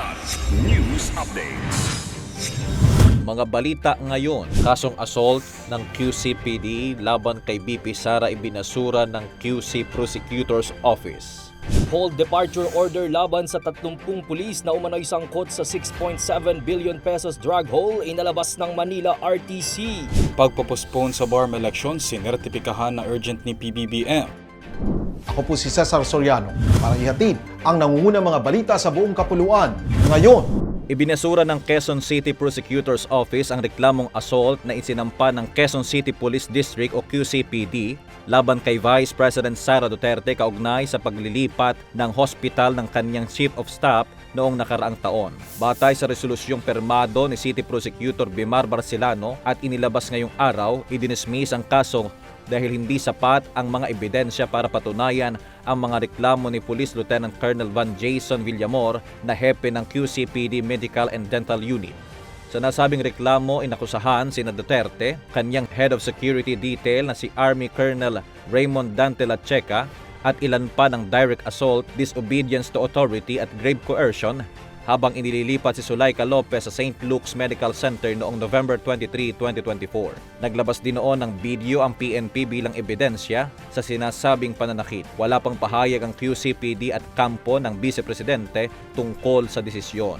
Blood News Updates. Mga balita ngayon, kasong assault ng QCPD laban kay BP Sara ibinasura ng QC Prosecutor's Office. Hold departure order laban sa 30 pulis na umano'y sangkot sa 6.7 billion pesos drug haul inalabas ng Manila RTC. Pagpopostpone sa BARM election, sinertipikahan na urgent ni PBBM. Ako po si Cesar Soriano para ihatid ang nangungunang mga balita sa buong kapuluan. Ngayon, Ibinasura ng Quezon City Prosecutor's Office ang reklamong assault na isinampa ng Quezon City Police District o QCPD laban kay Vice President Sara Duterte kaugnay sa paglilipat ng hospital ng kanyang Chief of Staff noong nakaraang taon. Batay sa resolusyong permado ni City Prosecutor Bimar Barcelano at inilabas ngayong araw, idinismiss ang kaso dahil hindi sapat ang mga ebidensya para patunayan ang mga reklamo ni Police Lieutenant Colonel Van Jason Villamor na hepe ng QCPD Medical and Dental Unit. Sa nasabing reklamo, inakusahan si Duterte, kanyang Head of Security Detail na si Army Colonel Raymond Dante Lacheca at ilan pa ng direct assault, disobedience to authority at grave coercion habang inililipat si Sulaika Lopez sa St. Luke's Medical Center noong November 23, 2024. Naglabas din noon ng video ang PNP bilang ebidensya sa sinasabing pananakit. Wala pang pahayag ang QCPD at kampo ng Vice Presidente tungkol sa desisyon.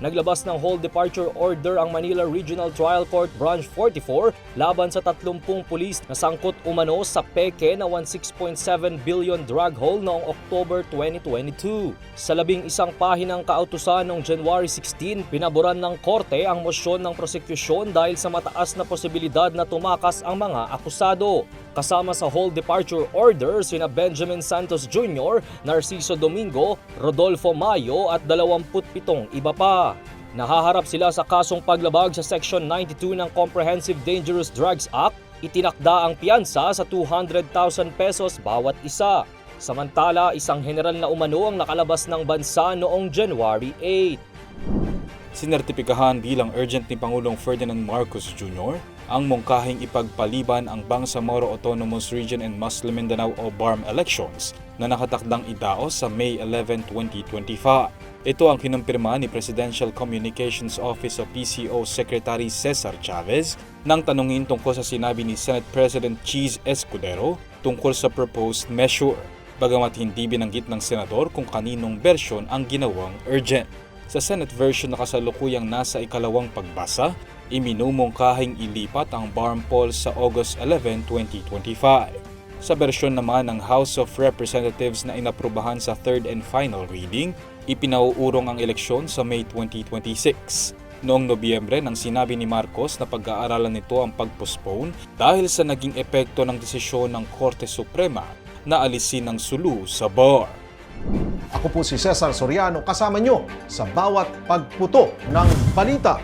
Naglabas ng hold departure order ang Manila Regional Trial Court Branch 44 laban sa 30 pulis na sangkot umano sa peke na 16.7 billion drug haul noong October 2022. Sa labing isang pahinang kautusan noong January 16, pinaboran ng korte ang mosyon ng prosekusyon dahil sa mataas na posibilidad na tumakas ang mga akusado. Kasama sa hold departure order sina Benjamin Santos Jr., Narciso Domingo, Rodolfo Mayo at 27 iba pa. Nahaharap sila sa kasong paglabag sa Section 92 ng Comprehensive Dangerous Drugs Act. Itinakda ang piyansa sa 200,000 pesos bawat isa. Samantala, isang general na umano ang nakalabas ng bansa noong January 8. Sinertipikahan bilang urgent ni Pangulong Ferdinand Marcos Jr. ang mungkahing ipagpaliban ang Bangsamoro Autonomous Region and Muslim Mindanao o BARM elections na nakatakdang idaos sa May 11, 2025. Ito ang kinumpirma ni Presidential Communications Office o PCO Secretary Cesar Chavez nang tanungin tungkol sa sinabi ni Senate President Cheese Escudero tungkol sa proposed measure. Bagamat hindi binanggit ng senador kung kaninong version ang ginawang urgent. Sa Senate version na kasalukuyang nasa ikalawang pagbasa, iminumungkahing ilipat ang BARM poll sa August 11, 2025. Sa bersyon naman ng House of Representatives na inaprubahan sa third and final reading, ipinauurong ang eleksyon sa May 2026. Noong Nobyembre nang sinabi ni Marcos na pag-aaralan nito ang pagpostpone dahil sa naging epekto ng desisyon ng Korte Suprema na alisin ang sulu sa BAR. ako po si Cesar Soriano kasama nyo sa bawat pagputo ng balita.